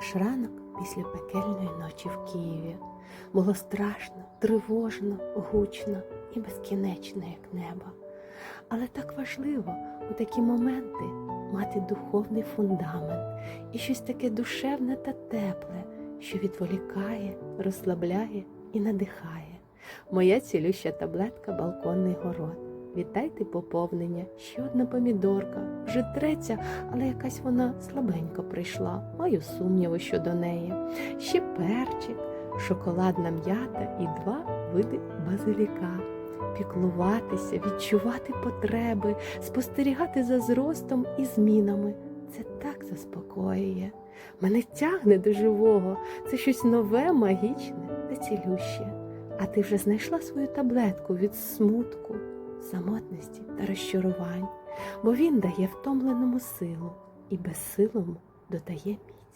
наш ранок після пекельної ночі в Києві. Було страшно, тривожно, гучно і безкінечно, як небо. Але так важливо у такі моменти мати духовний фундамент і щось таке душевне та тепле, що відволікає, розслабляє і надихає. Моя цілюща таблетка балконний город. Вітайте поповнення, ще одна помідорка, вже третя, але якась вона слабенько прийшла. Маю сумніви щодо неї. Ще перчик, шоколадна м'ята і два види базиліка. Піклуватися, відчувати потреби, спостерігати за зростом і змінами. Це так заспокоює. Мене тягне до живого. Це щось нове, магічне та цілюще. А ти вже знайшла свою таблетку від смутку, самотності та розчарувань, бо він дає втомленому силу і безсилому додає міць.